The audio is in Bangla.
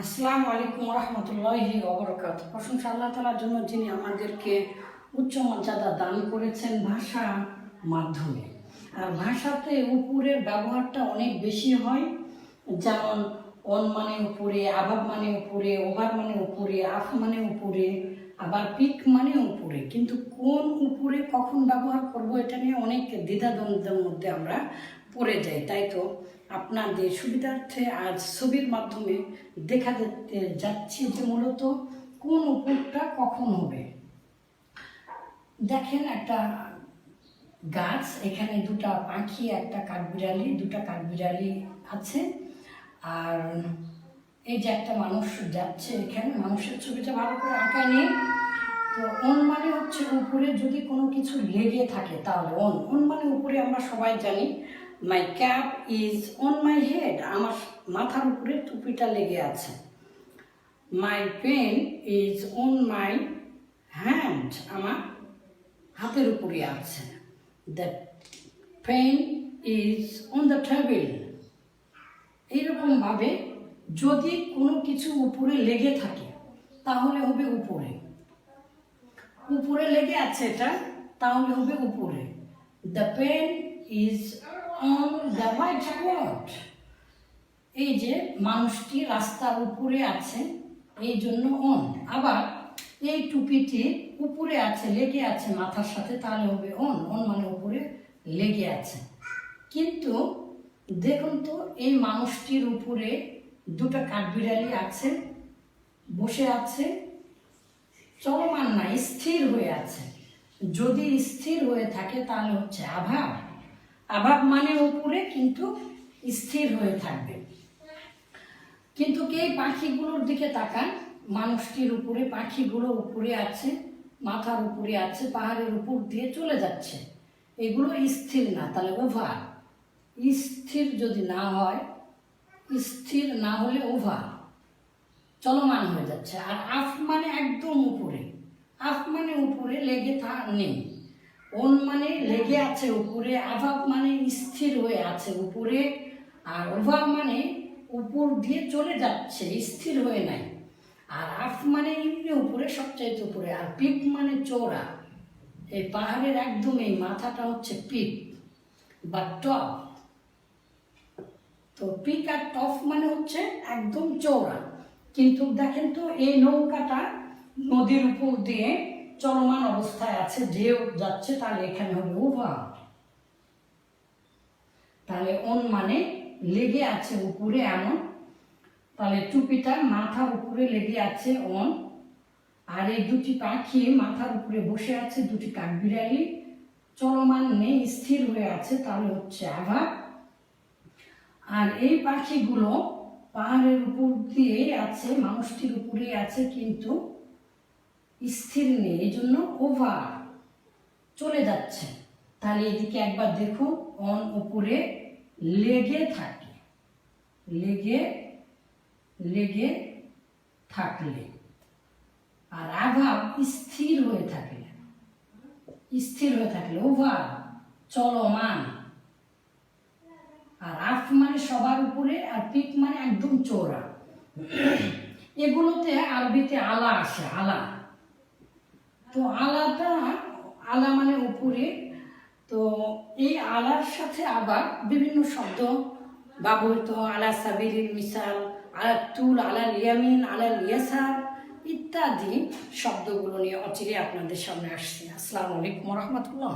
আসসালামু আলাইকুম রহমতুল্লাহি অবরকাত প্রশংসা আল্লাহ তালার জন্য যিনি আমাদেরকে উচ্চ মর্যাদা দান করেছেন ভাষা মাধ্যমে। আর ভাষাতে উপরের ব্যবহারটা অনেক বেশি হয়, যেমন অন মানে উপরে, আভাব মানে উপরে, ওভার মানে উপরে, আফ মানে উপরে, আবার পিক মানে উপরে। কিন্তু কোন উপরে কখন ব্যবহার করব এটা নিয়ে অনেক দ্বিধাদ্বন্দ্বের মধ্যে আমরা পড়ে যায়, তাই তো? আপনাদের সুবিধার্থে আজ ছবির মাধ্যমে দেখা যেতে যাচ্ছি যে মূলত কোন উপরটা কখন হবে। দেখেন একটা গাছ, এখানে দুটা পাখি, একটা কাঠবিড়ালি, দুটা কাঠবিড়ালি আছে। আর এই যে একটা মানুষ যাচ্ছে এখানে, মানুষের ছবিটা ভালো করে আঁকা নেই তো অন মানে হচ্ছে উপরে যদি কোনো কিছু লেগে থাকে, তাহলে অন অন মানে উপরে আমরা সবাই জানি my cap is on my head আমার মাথার উপরে টুপিটা লেগে আছে। My pen is on my hand আমার হাতের উপরে আছে। The pen is on the table এইরকমভাবে যদি কোনো কিছু উপরে লেগে থাকে, তাহলে হবে উপরে। উপরে লেগে আছে এটা, তাহলে হবে উপরে। The pen is the white board এই যে মানুষটি রাস্তার উপরে আছে, এই জন্য অন আবার এই টুপিটি উপরে আছে, লেগে আছে মাথার সাথে, তাহলে হবে অন অন মানে উপরে লেগে আছে। কিন্তু দেখুন তো, এই মানুষটির উপরে দুটো কাঠবিড়ালি আছে, বসে আছে, চলমান না, স্থির হয়ে আছে। যদি স্থির হয়ে থাকে, তাহলে হচ্ছে আভাব আভাব মানে উপরে কিন্তু স্থির হয়ে থাকবে। কিন্তু কে পাখিগুলোর দিকে তাকান? মানুষটির উপরে, পাখিগুলো উপরে আছে, মাথার উপরে আছে, পাহাড়ের উপর দিয়ে চলে যাচ্ছে। এগুলো স্থির না, তাহলে ওভার। স্থির যদি না হয়, স্থির না হলে ওভার। চলমান হয়ে যাচ্ছে। আর আফ মানে একদম উপরে। আফ মানে উপরে লেগে থা নেই। ওন মানে লেগে আছে উপরে আভাব মানে স্থির হয়ে আছে উপরে, আর ওভার মানে উপর দিয়ে চলে যাচ্ছে, স্থির হয়ে নাই। আর আফ মানে এমনি উপরে, সবচাইতে উপরে। আর পিপ মানে চৌড়া এই পাহাড়ের একদম এই মাথাটা হচ্ছে পিপ বা টপ। তো পিক আর টপ মানে হচ্ছে একদম চৌড়া কিন্তু দেখেন তো, এই নৌকাটা নদীর উপর দিয়ে চলমান অবস্থায় আছে, ঢেউ যাচ্ছে, তাহলে এখানে হবে ওভার তাহলে অন মানে লেগে আছে উপরে এমন। তাহলে টুপিটা মাথার উপরে লেগে আছে অন। আর এই দুটি পাখি মাথার উপরে বসে আছে, দুটি কাঠবিড়ালি চলমান নেই, স্থির হয়ে আছে, তাহলে হচ্ছে আভাব আর এই পাখিগুলো পাহাড়ের উপর দিয়ে আছে, মানুষটির উপরেই আছে, কিন্তু স্থির নেই এই জন্য ওভার চলে যাচ্ছে। তাহলে এদিকে একবার দেখুন অন উপরে লেগে থাকে, লেগে লেগে থাকলে। আর আভাব স্থির হয়ে থাকলে, স্থির হয়ে থাকলে ওভার চলমান। আর আফ মানে সবার উপরে, আর পিক মানে একদম চোরা এগুলোতে আরবিতে আলা আসে, আলা। তো আলাদা, আলা মানে উপরে। তো এই আলার সাথে আবার বিভিন্ন শব্দ ব্যবহৃত আলা সাবিরের মিসাল, আলা তুল, আলা লিয়ামিন, আলা লিয়াসার ইত্যাদি শব্দগুলো নিয়ে অচিরে আপনাদের সামনে আসছি। আসসালামু আলাইকুম রহমতুল্লাহ।